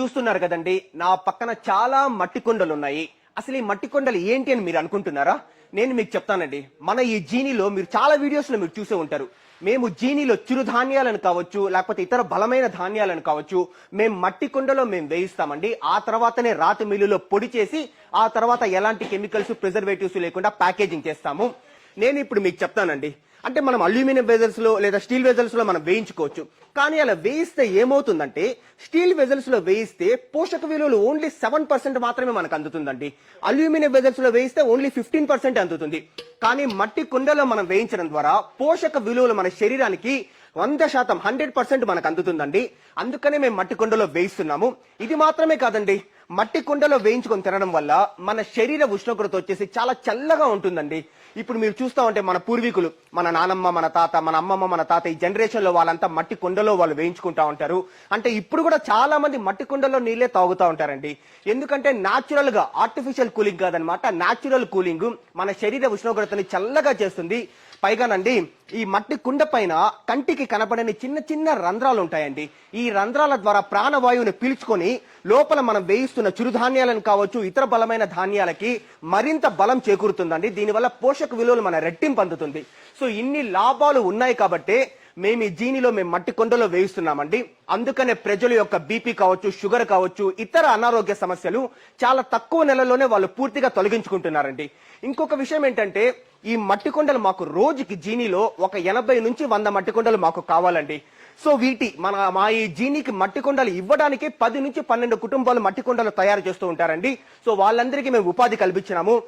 చూస్తున్నారు కదండి నా పక్కన చాలా మట్టి కొండలు ఉన్నాయి అసలు ఈ మట్టి కొండలు ఏంటి అని మీరు అనుకుంటున్నారా? నేను మీకు చెప్తానండి మన ఈ జీనీలో మీరు చాలా వీడియోస్లో మీరు చూసే ఉంటారు. మేము జీనీలో చిరుధాన్యాలను కావచ్చు లేకపోతే ఇతర బలమైన ధాన్యాలను కావచ్చు మేము మట్టి కుండలో మేము వేయిస్తామండి. ఆ తర్వాతనే రాతి మిల్లులో పొడి చేసి ఆ తర్వాత ఎలాంటి కెమికల్స్ ప్రిజర్వేటివ్స్ లేకుండా ప్యాకేజింగ్ చేస్తాము. నేను ఇప్పుడు మీకు చెప్తానండి అంటే మనం అల్యూమినియం వెజల్స్లో లేదా స్టీల్ వెజల్స్లో మనం వేయించుకోవచ్చు. కానీ అలా వేయిస్తే ఏమవుతుందంటే స్టీల్ వెజల్స్లో వేయిస్తే పోషక విలువలు ఓన్లీ సెవెన్ పర్సెంట్ మాత్రమే మనకు అందుతుందండి. అల్యూమినియం వెజల్స్లో వేయిస్తే ఓన్లీ ఫిఫ్టీన్ పర్సెంట్ అందుతుంది. కానీ మట్టి కుండలో మనం వేయించడం ద్వారా పోషక విలువలు మన శరీరానికి వంద శాతం హండ్రెడ్ పర్సెంట్ మనకు అందుతుందండి. అందుకనే మేము మట్టి కుండలో వేయిస్తున్నాము. ఇది మాత్రమే కాదండి. మట్టి కుండలో వేయించుకొని తినడం వల్ల మన శరీర ఉష్ణోగ్రత వచ్చేసి చాలా చల్లగా ఉంటుందండి. ఇప్పుడు మీరు చూస్తా ఉంటే మన పూర్వీకులు మన నానమ్మ మన తాత మన అమ్మమ్మ మన తాత ఈ జనరేషన్లో వాళ్ళంతా మట్టి కుండలో వాళ్ళు వేయించుకుంటా ఉంటారు. అంటే ఇప్పుడు కూడా చాలా మంది మట్టి కుండలో నీళ్ళే తాగుతూ ఉంటారండి. ఎందుకంటే న్యాచురల్గా ఆర్టిఫిషియల్ కూలింగ్ కాదనమాట. నాచురల్ కూలింగ్ మన శరీర ఉష్ణోగ్రతని చల్లగా చేస్తుంది. పైగానండి ఈ మట్టి కుండ పైన కంటికి కనపడని చిన్న చిన్న రంధ్రాలు ఉంటాయండి ఈ రంధ్రాల ద్వారా ప్రాణవాయువుని పీల్చుకొని లోపల మనం వేయిస్తున్న చిరుధాన్యాలను కావచ్చు ఇతర బలమైన ధాన్యాలకి మరింత బలం చేకూరుతుందండి. దీనివల్ల పోషక విలువలు మన రెట్టింపు అందుతుంది. సో ఇన్ని లాభాలు ఉన్నాయి కాబట్టి మేము ఈ జీనిలో మేము మట్టి కొండలో వేయిస్తున్నామండి. అందుకనే ప్రజల యొక్క బీపీ కావచ్చు షుగర్ కావచ్చు ఇతర అనారోగ్య సమస్యలు చాలా తక్కువ నెలలోనే వాళ్ళు పూర్తిగా తొలగించుకుంటున్నారండి. ఇంకొక విషయం ఏంటంటే ఈ మట్టి కొండలు మాకు రోజుకి జీనీలో ఒక ఎనభై నుంచి వంద మట్టి కొండలు మాకు కావాలండి. సో వీటి మన మా ఈ జీనీకి మట్టి కొండలు ఇవ్వడానికి పది నుంచి పన్నెండు కుటుంబాలు మట్టి కొండలు తయారు చేస్తూ ఉంటారండి. సో వాళ్ళందరికీ మేము ఉపాధి కల్పించినాము.